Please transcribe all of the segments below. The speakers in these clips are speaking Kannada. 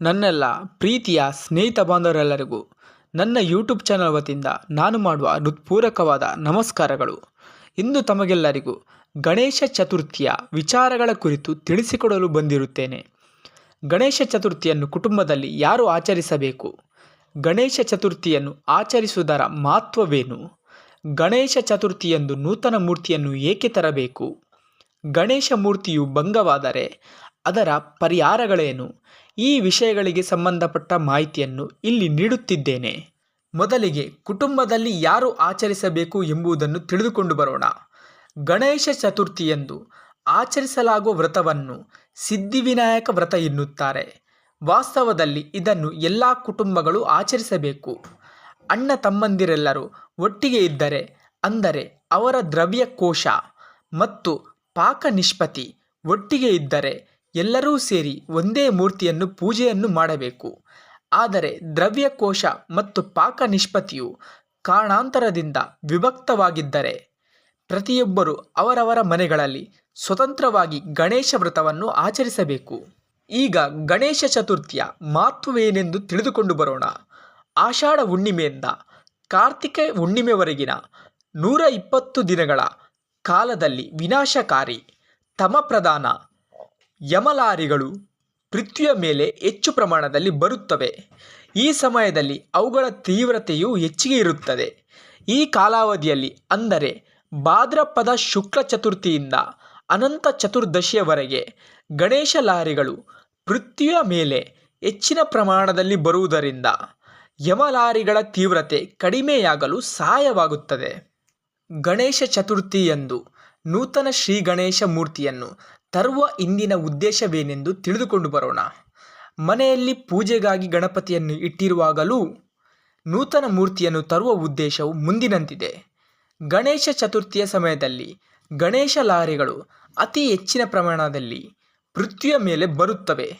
ನನ್ನೆಲ್ಲ ಪ್ರೀತಿಯ ಸ್ನೇಹಿತ ಬಾಂಧವರೆಲ್ಲರಿಗೂ ನನ್ನ ಯೂಟ್ಯೂಬ್ ಚಾನಲ್ ವತಿಯಿಂದ ನಾನು ಮಾಡುವ ಹೃತ್ಪೂರ್ವಕವಾದ ನಮಸ್ಕಾರಗಳು. ಇಂದು ತಮಗೆಲ್ಲರಿಗೂ ಗಣೇಶ ಚತುರ್ಥಿಯ ವಿಚಾರಗಳ ಕುರಿತು ತಿಳಿಸಿಕೊಡಲು ಬಂದಿರುತ್ತೇನೆ. ಗಣೇಶ ಚತುರ್ಥಿಯನ್ನು ಕುಟುಂಬದಲ್ಲಿ ಯಾರು ಆಚರಿಸಬೇಕು? ಗಣೇಶ ಚತುರ್ಥಿಯನ್ನು ಆಚರಿಸುವುದರ ಮಹತ್ವವೇನು? ಗಣೇಶ ಚತುರ್ಥಿಯಂದು ನೂತನ ಮೂರ್ತಿಯನ್ನು ಏಕೆ ತರಬೇಕು? ಗಣೇಶ ಮೂರ್ತಿಯು ಭಂಗವಾದರೆ ಅದರ ಪರಿಹಾರಗಳೇನು? ಈ ವಿಷಯಗಳಿಗೆ ಸಂಬಂಧಪಟ್ಟ ಮಾಹಿತಿಯನ್ನು ಇಲ್ಲಿ ನೀಡುತ್ತಿದ್ದೇನೆ. ಮೊದಲಿಗೆ ಕುಟುಂಬದಲ್ಲಿ ಯಾರು ಆಚರಿಸಬೇಕು ಎಂಬುದನ್ನು ತಿಳಿದುಕೊಂಡು ಬರೋಣ. ಗಣೇಶ ಚತುರ್ಥಿಯಂದು ಆಚರಿಸಲಾಗುವ ವ್ರತವನ್ನು ಸಿದ್ಧಿವಿನಾಯಕ ವ್ರತ ಎನ್ನುತ್ತಾರೆ. ವಾಸ್ತವದಲ್ಲಿ ಇದನ್ನು ಎಲ್ಲ ಕುಟುಂಬಗಳು ಆಚರಿಸಬೇಕು. ಅಣ್ಣ ತಮ್ಮಂದಿರೆಲ್ಲರೂ ಒಟ್ಟಿಗೆ ಇದ್ದರೆ, ಅಂದರೆ ಅವರ ದ್ರವ್ಯ ಕೋಶ ಮತ್ತು ಪಾಕ ನಿಷ್ಪತಿ ಒಟ್ಟಿಗೆ ಇದ್ದರೆ ಎಲ್ಲರೂ ಸೇರಿ ಒಂದೇ ಮೂರ್ತಿಯನ್ನು ಪೂಜೆಯನ್ನು ಮಾಡಬೇಕು. ಆದರೆ ದ್ರವ್ಯಕೋಶ ಮತ್ತು ಪಾಕ ನಿಷ್ಪತ್ತಿಯು ಕಾರಣಾಂತರದಿಂದ ವಿಭಕ್ತವಾಗಿದ್ದರೆ ಪ್ರತಿಯೊಬ್ಬರು ಅವರವರ ಮನೆಗಳಲ್ಲಿ ಸ್ವತಂತ್ರವಾಗಿ ಗಣೇಶ ವ್ರತವನ್ನು ಆಚರಿಸಬೇಕು. ಈಗ ಗಣೇಶ ಚತುರ್ಥಿಯ ಮಹತ್ವವೇನೆಂದು ತಿಳಿದುಕೊಂಡು ಬರೋಣ. ಆಷಾಢ ಹುಣ್ಣಿಮೆಯಿಂದ ಕಾರ್ತಿಕ ಹುಣ್ಣಿಮೆವರೆಗಿನ ನೂರ ಇಪ್ಪತ್ತು ದಿನಗಳ ಕಾಲದಲ್ಲಿ ವಿನಾಶಕಾರಿ, ತಮಪ್ರಧಾನ ಯಮಲಾರಿಗಳು ಪೃಥ್ವಿಯ ಮೇಲೆ ಹೆಚ್ಚು ಪ್ರಮಾಣದಲ್ಲಿ ಬರುತ್ತವೆ. ಈ ಸಮಯದಲ್ಲಿ ಅವುಗಳ ತೀವ್ರತೆಯು ಹೆಚ್ಚಿಗೆ ಇರುತ್ತದೆ. ಈ ಕಾಲಾವಧಿಯಲ್ಲಿ ಅಂದರೆ ಭಾದ್ರಪದ ಶುಕ್ಲ ಚತುರ್ಥಿಯಿಂದ ಅನಂತ ಚತುರ್ದಶಿಯವರೆಗೆ ಗಣೇಶ ಲಾರಿಗಳು ಪೃಥ್ವಿಯ ಮೇಲೆ ಹೆಚ್ಚಿನ ಪ್ರಮಾಣದಲ್ಲಿ ಬರುವುದರಿಂದ ಯಮಲಾರಿಗಳ ತೀವ್ರತೆ ಕಡಿಮೆಯಾಗಲು ಸಹಾಯವಾಗುತ್ತದೆ. ಗಣೇಶ ಚತುರ್ಥಿಯಂದು ನೂತನ ಶ್ರೀ ಗಣೇಶ ಮೂರ್ತಿಯನ್ನು ತರುವ ಇಂದಿನ ಉದ್ದೇಶವೇನೆಂದು ತಿಳಿದುಕೊಂಡು ಬರೋಣ. ಮನೆಯಲ್ಲಿ ಪೂಜೆಗಾಗಿ ಗಣಪತಿಯನ್ನು ಇಟ್ಟಿರುವಾಗಲೂ ನೂತನ ಮೂರ್ತಿಯನ್ನು ತರುವ ಉದ್ದೇಶವು ಮುಂದಿನಂತಿದೆ. ಗಣೇಶ ಚತುರ್ಥಿಯ ಸಮಯದಲ್ಲಿ ಗಣೇಶ ಲಾರಿಗಳು ಅತಿ ಹೆಚ್ಚಿನ ಪ್ರಮಾಣದಲ್ಲಿ ಪೃಥ್ವಿಯ ಮೇಲೆ ಬರುತ್ತವೆ.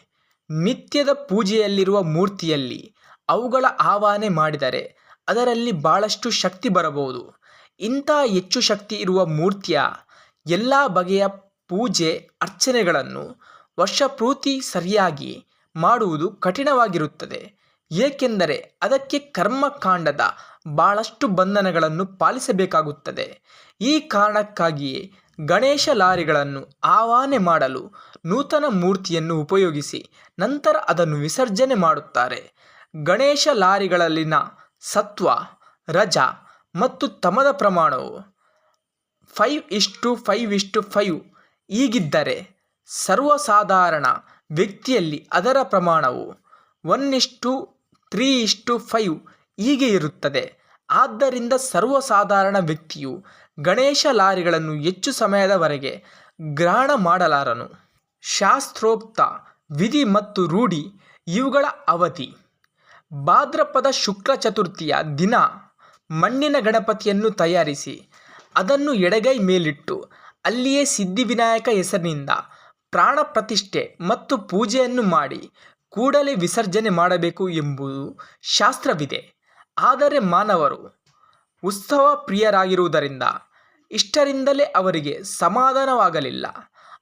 ನಿತ್ಯದ ಪೂಜೆಯಲ್ಲಿರುವ ಮೂರ್ತಿಯಲ್ಲಿ ಅವುಗಳ ಆಹ್ವಾನೆ ಮಾಡಿದರೆ ಅದರಲ್ಲಿ ಬಹಳಷ್ಟು ಶಕ್ತಿ ಬರಬಹುದು. ಇಂಥ ಹೆಚ್ಚು ಶಕ್ತಿ ಇರುವ ಮೂರ್ತಿಯ ಎಲ್ಲ ಬಗೆಯ ಪೂಜೆ, ಅರ್ಚನೆಗಳನ್ನು ವರ್ಷಪೂರ್ತಿ ಸರಿಯಾಗಿ ಮಾಡುವುದು ಕಠಿಣವಾಗಿರುತ್ತದೆ. ಏಕೆಂದರೆ ಅದಕ್ಕೆ ಕರ್ಮಕಾಂಡದ ಭಾಳಷ್ಟು ಬಂಧನಗಳನ್ನು ಪಾಲಿಸಬೇಕಾಗುತ್ತದೆ. ಈ ಕಾರಣಕ್ಕಾಗಿಯೇ ಗಣೇಶ ಲಾರಿಗಳನ್ನು ಆವಾನೆ ಮಾಡಲು ನೂತನ ಮೂರ್ತಿಯನ್ನು ಉಪಯೋಗಿಸಿ ನಂತರ ಅದನ್ನು ವಿಸರ್ಜನೆ ಮಾಡುತ್ತಾರೆ. ಗಣೇಶ ಲಾರಿಗಳಲ್ಲಿನ ಸತ್ವ, ರಜ ಮತ್ತು ತಮದ ಪ್ರಮಾಣವು ಫೈವ್ ಇಷ್ಟು ಫೈವ್ ಇಷ್ಟು ಫೈವ್ ಹೀಗಿದ್ದರೆ ಸರ್ವಸಾಧಾರಣ ವ್ಯಕ್ತಿಯಲ್ಲಿ ಅದರ ಪ್ರಮಾಣವು ಒನ್ ಇಷ್ಟು ತ್ರೀ ಇಷ್ಟು ಫೈವ್ ಹೀಗೆ ಇರುತ್ತದೆ. ಆದ್ದರಿಂದ ಸರ್ವಸಾಧಾರಣ ವ್ಯಕ್ತಿಯು ಗಣೇಶ ಲಾರಿಗಳನ್ನು ಹೆಚ್ಚು ಸಮಯದವರೆಗೆ ಗ್ರಹಣ ಮಾಡಲಾರನು. ಶಾಸ್ತ್ರೋಕ್ತ ವಿಧಿ ಮತ್ತು ರೂಢಿ ಇವುಗಳ ಅವಧಿ. ಭಾದ್ರಪದ ಶುಕ್ಲ ಚತುರ್ಥಿಯ ದಿನ ಮಣ್ಣಿನ ಗಣಪತಿಯನ್ನು ತಯಾರಿಸಿ ಅದನ್ನು ಎಡಗೈ ಮೇಲಿಟ್ಟು, ಅಲ್ಲಿಯೇ ಸಿದ್ಧಿವಿನಾಯಕ ಹೆಸರಿನಿಂದ ಪ್ರಾಣ ಪ್ರತಿಷ್ಠೆ ಮತ್ತು ಪೂಜೆಯನ್ನು ಮಾಡಿ ಕೂಡಲೇ ವಿಸರ್ಜನೆ ಮಾಡಬೇಕು ಎಂಬುದು ಶಾಸ್ತ್ರವಿದೆ. ಆದರೆ ಮಾನವರು ಉತ್ಸವ ಪ್ರಿಯರಾಗಿರುವುದರಿಂದ ಇಷ್ಟರಿಂದಲೇ ಅವರಿಗೆ ಸಮಾಧಾನವಾಗಲಿಲ್ಲ.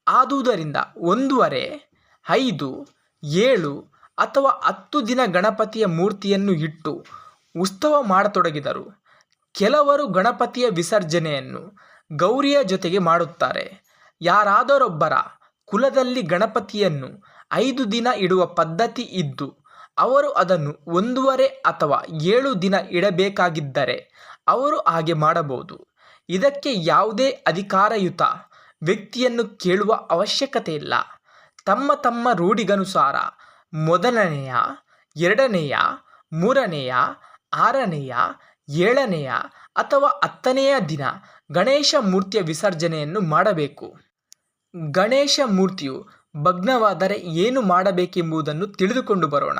ಆದುದರಿಂದ ಒಂದೂವರೆ, ಐದು, ಏಳು ಅಥವಾ ಹತ್ತು ದಿನ ಗಣಪತಿಯ ಮೂರ್ತಿಯನ್ನು ಇಟ್ಟು ಉತ್ಸವ ಮಾಡತೊಡಗಿದರು. ಕೆಲವರು ಗಣಪತಿಯ ವಿಸರ್ಜನೆಯನ್ನು ಗೌರಿಯ ಜೊತೆಗೆ ಮಾಡುತ್ತಾರೆ. ಯಾರಾದರೊಬ್ಬರ ಕುಲದಲ್ಲಿ ಗಣಪತಿಯನ್ನು ಐದು ದಿನ ಇಡುವ ಪದ್ಧತಿ ಇದ್ದು, ಅವರು ಅದನ್ನು ಒಂದೂವರೆ ಅಥವಾ ಏಳು ದಿನ ಇಡಬೇಕಾಗಿದ್ದರೆ ಅವರು ಹಾಗೆ ಮಾಡಬಹುದು. ಇದಕ್ಕೆ ಯಾವುದೇ ಅಧಿಕಾರಯುತ ವ್ಯಕ್ತಿಯನ್ನು ಕೇಳುವ ಅವಶ್ಯಕತೆ ಇಲ್ಲ ತಮ್ಮ ತಮ್ಮ ರೂಢಿಗನುಸಾರ ಮೊದಲನೆಯ, ಎರಡನೆಯ, ಮೂರನೆಯ, ಆರನೆಯ ಏಳನೆಯ ಅಥವಾ ಹತ್ತನೆಯ ದಿನ ಗಣೇಶ ಮೂರ್ತಿಯ ವಿಸರ್ಜನೆಯನ್ನು ಮಾಡಬೇಕು. ಗಣೇಶ ಮೂರ್ತಿಯು ಭಗ್ನವಾದರೆ ಏನು ಮಾಡಬೇಕೆಂಬುದನ್ನು ತಿಳಿದುಕೊಂಡು ಬರೋಣ.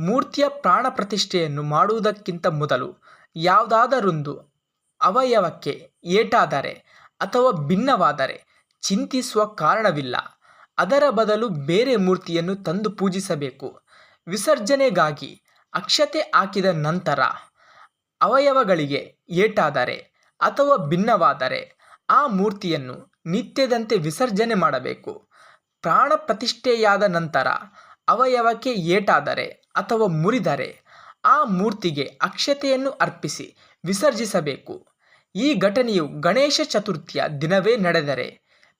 ಮೂರ್ತಿಯ ಪ್ರಾಣ ಪ್ರತಿಷ್ಠೆಯನ್ನು ಮಾಡುವುದಕ್ಕಿಂತ ಮೊದಲು ಯಾವುದಾದರೊಂದು ಅವಯವಕ್ಕೆ ಏಟಾದರೆ ಅಥವಾ ಭಿನ್ನವಾದರೆ ಚಿಂತಿಸುವ ಕಾರಣವಿಲ್ಲ. ಅದರ ಬದಲು ಬೇರೆ ಮೂರ್ತಿಯನ್ನು ತಂದು ಪೂಜಿಸಬೇಕು. ವಿಸರ್ಜನೆಗಾಗಿ ಅಕ್ಷತೆ ಹಾಕಿದ ನಂತರ ಅವಯವಗಳಿಗೆ ಏಟಾದರೆ ಅಥವಾ ಭಿನ್ನವಾದರೆ ಆ ಮೂರ್ತಿಯನ್ನು ನಿತ್ಯದಂತೆ ವಿಸರ್ಜನೆ ಮಾಡಬೇಕು. ಪ್ರಾಣ ಪ್ರತಿಷ್ಠೆಯಾದ ನಂತರ ಅವಯವಕ್ಕೆ ಏಟಾದರೆ ಅಥವಾ ಮುರಿದರೆ ಆ ಮೂರ್ತಿಗೆ ಅಕ್ಷತೆಯನ್ನು ಅರ್ಪಿಸಿ ವಿಸರ್ಜಿಸಬೇಕು. ಈ ಘಟನೆಯು ಗಣೇಶ ಚತುರ್ಥಿಯ ದಿನವೇ ನಡೆದರೆ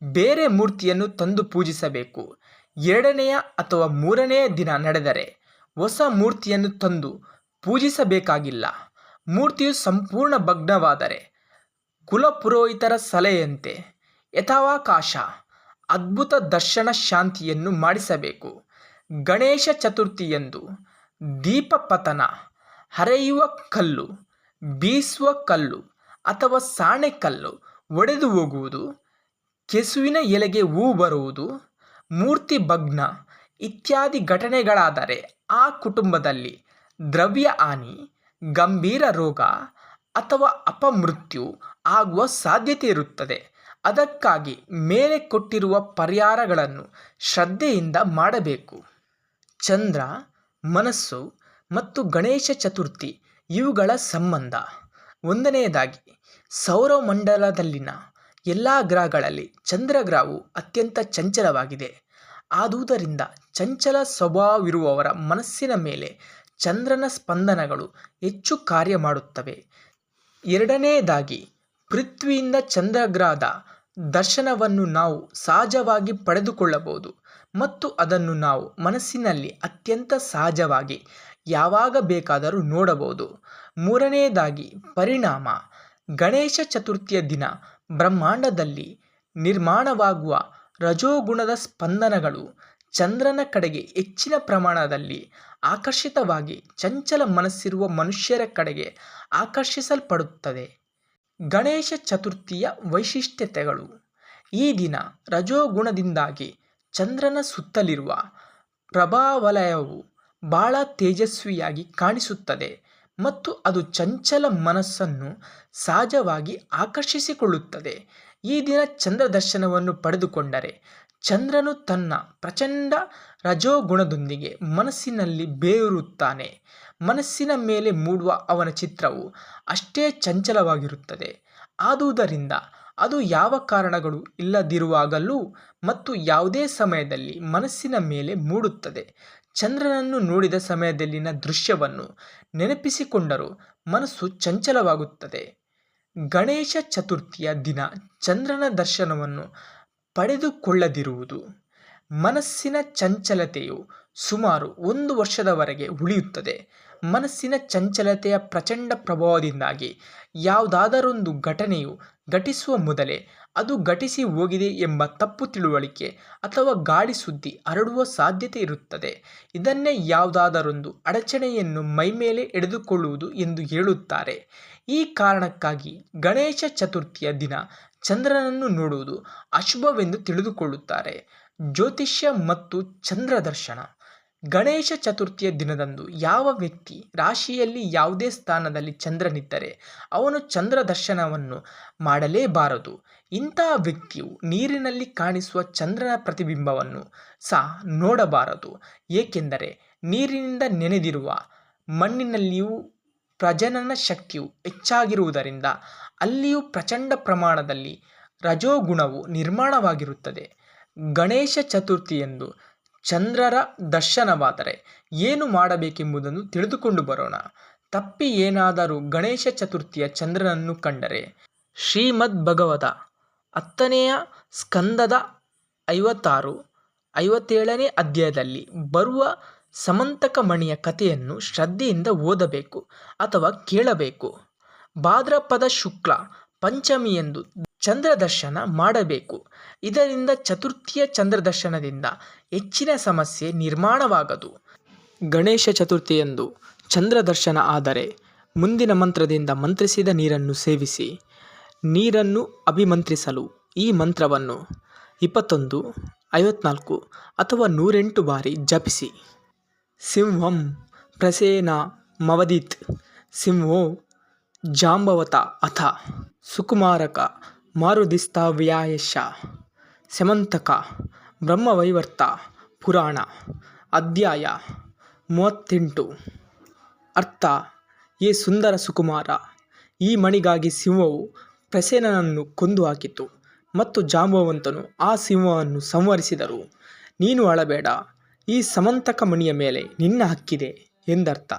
ಬೇರೆ ಮೂರ್ತಿಯನ್ನು ತಂದು ಪೂಜಿಸಬೇಕು. ಎರಡನೆಯ ಅಥವಾ ಮೂರನೆಯ ದಿನ ನಡೆದರೆ ಹೊಸ ಮೂರ್ತಿಯನ್ನು ತಂದು ಪೂಜಿಸಬೇಕಾಗಿಲ್ಲ. ಮೂರ್ತಿಯು ಸಂಪೂರ್ಣ ಭಗ್ನವಾದರೆ ಕುಲಪುರೋಹಿತರ ಸಲಹೆಯಂತೆ ಯಥಾವಕಾಶ, ಅದ್ಭುತ ದರ್ಶನ ಶಾಂತಿಯನ್ನು ಮಾಡಿಸಬೇಕು. ಗಣೇಶ ಚತುರ್ಥಿಯಂದು ದೀಪಪತನ ಹರೆಯುವ ಕಲ್ಲು, ಬೀಸುವ ಕಲ್ಲು ಅಥವಾ ಸಾಣೆಕಲ್ಲು ಒಡೆದು ಹೋಗುವುದು, ಕೆಸುವಿನ ಎಲೆಗೆ ಹೂ ಬರುವುದು, ಮೂರ್ತಿ ಭಗ್ನ ಇತ್ಯಾದಿ ಘಟನೆಗಳಾದರೆ ಆ ಕುಟುಂಬದಲ್ಲಿ ದ್ರವ್ಯ ಹಾನಿ ಗಂಭೀರ ರೋಗ ಅಥವಾ ಅಪಮೃತ್ಯು ಆಗುವ ಸಾಧ್ಯತೆ ಇರುತ್ತದೆ. ಅದಕ್ಕಾಗಿ ಮೇಲೆ ಕೊಟ್ಟಿರುವ ಪರಿಹಾರಗಳನ್ನು ಶ್ರದ್ಧೆಯಿಂದ ಮಾಡಬೇಕು. ಚಂದ್ರ, ಮನಸ್ಸು ಮತ್ತು ಗಣೇಶ ಚತುರ್ಥಿ ಇವುಗಳ ಸಂಬಂಧ. ಒಂದನೆಯದಾಗಿ, ಸೌರಮಂಡಲದಲ್ಲಿನ ಎಲ್ಲ ಗ್ರಹಗಳಲ್ಲಿ ಚಂದ್ರಗ್ರಹವು ಅತ್ಯಂತ ಚಂಚಲವಾಗಿದೆ. ಆದುದರಿಂದ ಚಂಚಲ ಸ್ವಭಾವವಿರುವವರ ಮನಸ್ಸಿನ ಮೇಲೆ ಚಂದ್ರನ ಸ್ಪಂದನಗಳು ಹೆಚ್ಚು ಕಾರ್ಯ ಮಾಡುತ್ತವೆ. ಎರಡನೆಯದಾಗಿ ಪೃಥ್ವಿಯಿಂದ ಚಂದ್ರಗ್ರಹದ ದರ್ಶನವನ್ನು ನಾವು ಸಹಜವಾಗಿ ಪಡೆದುಕೊಳ್ಳಬಹುದು ಮತ್ತು ಅದನ್ನು ನಾವು ಮನಸ್ಸಿನಲ್ಲಿ ಅತ್ಯಂತ ಸಹಜವಾಗಿ ಯಾವಾಗ ಬೇಕಾದರೂ ನೋಡಬಹುದು. ಮೂರನೆಯದಾಗಿ ಪರಿಣಾಮ. ಗಣೇಶ ಚತುರ್ಥಿಯ ದಿನ ಬ್ರಹ್ಮಾಂಡದಲ್ಲಿ ನಿರ್ಮಾಣವಾಗುವ ರಜೋಗುಣದ ಸ್ಪಂದನಗಳು ಚಂದ್ರನ ಕಡೆಗೆ ಹೆಚ್ಚಿನ ಪ್ರಮಾಣದಲ್ಲಿ ಆಕರ್ಷಿತವಾಗಿ ಚಂಚಲ ಮನಸ್ಸಿರುವ ಮನುಷ್ಯರ ಕಡೆಗೆ ಆಕರ್ಷಿಸಲ್ಪಡುತ್ತದೆ. ಗಣೇಶ ಚತುರ್ಥಿಯ ವೈಶಿಷ್ಟ್ಯತೆಗಳು. ಈ ದಿನ ರಜೋಗುಣದಿಂದಾಗಿ ಚಂದ್ರನ ಸುತ್ತಲಿರುವ ಪ್ರಭಾವಲಯವು ಬಹಳ ತೇಜಸ್ವಿಯಾಗಿ ಕಾಣಿಸುತ್ತದೆ ಮತ್ತು ಅದು ಚಂಚಲ ಮನಸ್ಸನ್ನು ಸಹಜವಾಗಿ ಆಕರ್ಷಿಸಿಕೊಳ್ಳುತ್ತದೆ. ಈ ದಿನ ಚಂದ್ರ ದರ್ಶನವನ್ನು ಪಡೆದುಕೊಂಡರೆ ಚಂದ್ರನು ತನ್ನ ಪ್ರಚಂಡ ರಜೋಗುಣದೊಂದಿಗೆ ಮನಸ್ಸಿನಲ್ಲಿ ಬೇರುತ್ತಾನೆ ಮನಸ್ಸಿನ ಮೇಲೆ ಮೂಡುವ ಅವನ ಚಿತ್ರವು ಅಷ್ಟೇ ಚಂಚಲವಾಗಿರುತ್ತದೆ. ಆದುದರಿಂದ ಅದು ಯಾವ ಕಾರಣಗಳು ಇಲ್ಲದಿರುವಾಗಲೂ ಮತ್ತು ಯಾವುದೇ ಸಮಯದಲ್ಲಿ ಮನಸ್ಸಿನ ಮೇಲೆ ಮೂಡುತ್ತದೆ. ಚಂದ್ರನನ್ನು ನೋಡಿದ ಸಮಯದಲ್ಲಿನ ದೃಶ್ಯವನ್ನು ನೆನಪಿಸಿಕೊಂಡರೂ ಮನಸ್ಸು ಚಂಚಲವಾಗುತ್ತದೆ. ಗಣೇಶ ಚತುರ್ಥಿಯ ದಿನ ಚಂದ್ರನ ದರ್ಶನವನ್ನು ಪಡೆದುಕೊಳ್ಳದಿರುವುದು. ಮನಸ್ಸಿನ ಚಂಚಲತೆಯು ಸುಮಾರು ಒಂದು ವರ್ಷದವರೆಗೆ ಉಳಿಯುತ್ತದೆ. ಮನಸ್ಸಿನ ಚಂಚಲತೆಯ ಪ್ರಚಂಡ ಪ್ರಭಾವದಿಂದಾಗಿ ಯಾವುದಾದರೊಂದು ಘಟನೆಯು ಘಟಿಸುವ ಮೊದಲೇ ಅದು ಘಟಿಸಿ ಹೋಗಿದೆ ಎಂಬ ತಪ್ಪು ತಿಳುವಳಿಕೆ ಅಥವಾ ಗಾಳಿ ಸುದ್ದಿ ಹರಡುವ ಸಾಧ್ಯತೆ ಇರುತ್ತದೆ. ಇದನ್ನೇ ಯಾವುದಾದರೊಂದು ಅಡಚಣೆಯನ್ನು ಮೈಮೇಲೆ ಎಳೆದುಕೊಳ್ಳುವುದು ಎಂದು ಹೇಳುತ್ತಾರೆ. ಈ ಕಾರಣಕ್ಕಾಗಿ ಗಣೇಶ ಚತುರ್ಥಿಯ ದಿನ ಚಂದ್ರನನ್ನು ನೋಡುವುದು ಅಶುಭವೆಂದು ತಿಳಿದುಕೊಳ್ಳುತ್ತಾರೆ. ಜ್ಯೋತಿಷ್ಯ ಮತ್ತು ಚಂದ್ರ ದರ್ಶನ. ಗಣೇಶ ಚತುರ್ಥಿಯ ದಿನದಂದು ಯಾವ ವ್ಯಕ್ತಿ ರಾಶಿಯಲ್ಲಿ ಯಾವುದೇ ಸ್ಥಾನದಲ್ಲಿ ಚಂದ್ರನಿದ್ದರೆ ಅವನು ಚಂದ್ರ ದರ್ಶನವನ್ನು ಮಾಡಲೇಬಾರದು. ಇಂತಹ ವ್ಯಕ್ತಿಯು ನೀರಿನಲ್ಲಿ ಕಾಣಿಸುವ ಚಂದ್ರನ ಪ್ರತಿಬಿಂಬವನ್ನು ಸಹ ನೋಡಬಾರದು. ಏಕೆಂದರೆ ನೀರಿನಿಂದ ನೆನೆದಿರುವ ಮಣ್ಣಿನಲ್ಲಿಯೂ ಪ್ರಜನನ ಶಕ್ತಿಯು ಹೆಚ್ಚಾಗಿರುವುದರಿಂದ ಅಲ್ಲಿಯೂ ಪ್ರಚಂಡ ಪ್ರಮಾಣದಲ್ಲಿ ರಜೋಗುಣವು ನಿರ್ಮಾಣವಾಗಿರುತ್ತದೆ. ಗಣೇಶ ಚತುರ್ಥಿಯಂದು ಚಂದ್ರರ ದರ್ಶನವಾದರೆ ಏನು ಮಾಡಬೇಕೆಂಬುದನ್ನು ತಿಳಿದುಕೊಂಡು ಬರೋಣ. ತಪ್ಪಿ ಏನಾದರೂ ಗಣೇಶ ಚತುರ್ಥಿಯ ಚಂದ್ರನನ್ನು ಕಂಡರೆ ಶ್ರೀಮದ್ ಭಗವತ ಹತ್ತನೆಯ ಸ್ಕಂದದ ಐವತ್ತಾರು, ಐವತ್ತೇಳನೇ ಅಧ್ಯಾಯದಲ್ಲಿ ಬರುವ ಸಮಂತಕ ಮಣಿಯ ಕಥೆಯನ್ನು ಶ್ರದ್ಧೆಯಿಂದ ಓದಬೇಕು ಅಥವಾ ಕೇಳಬೇಕು. ಭಾದ್ರಪದ ಶುಕ್ಲ ಪಂಚಮಿಯಂದು ಎಂದು ಚಂದ್ರದರ್ಶನ ಮಾಡಬೇಕು. ಇದರಿಂದ ಚತುರ್ಥಿಯ ಚಂದ್ರದರ್ಶನದಿಂದ ಹೆಚ್ಚಿನ ಸಮಸ್ಯೆ ನಿರ್ಮಾಣವಾಗದು. ಗಣೇಶ ಚತುರ್ಥಿಯಂದು ಚಂದ್ರದರ್ಶನ ಆದರೆ ಮುಂದಿನ ಮಂತ್ರದಿಂದ ಮಂತ್ರಿಸಿದ ನೀರನ್ನು ಸೇವಿಸಿ, ನೀರನ್ನು ಅಭಿಮಂತ್ರಿಸಲು ಈ ಮಂತ್ರವನ್ನು ಇಪ್ಪತ್ತೊಂದು, ಐವತ್ನಾಲ್ಕು ಅಥವಾ ನೂರೆಂಟು ಬಾರಿ ಜಪಿಸಿ. ಸಿಂಹಂ ಪ್ರಸೇನ ಮವದಿತ್. ಸಿಂಹೋ ಜಾಂಬವತ ಅಥ. ಸುಕುಮಾರಕ ಮಾರುದಿಸ್ತಾವ್ಯಾಯಶ ಸಮಂತಕ ಬ್ರಹ್ಮವೈವರ್ತ ಪುರಾಣ. ಅಧ್ಯಾಯ ಮೂವತ್ತೆಂಟು. ಅರ್ಥ, ಏ ಸುಂದರ ಸುಕುಮಾರ, ಈ ಮಣಿಗಾಗಿ ಸಿಂಹವು ಪ್ರಸೇನನನ್ನು ಕೊಂದು ಹಾಕಿತು ಮತ್ತು ಜಾಂಬವಂತನು ಆ ಸಿಂಹವನ್ನು ಸಂವರಿಸಿದರು ನೀನು ಅಳಬೇಡ ಈ ಸಮಂತಕ ಮಣಿಯ ಮೇಲೆ ನಿನ್ನ ಹಕ್ಕಿದೆ ಎಂದರ್ಥ.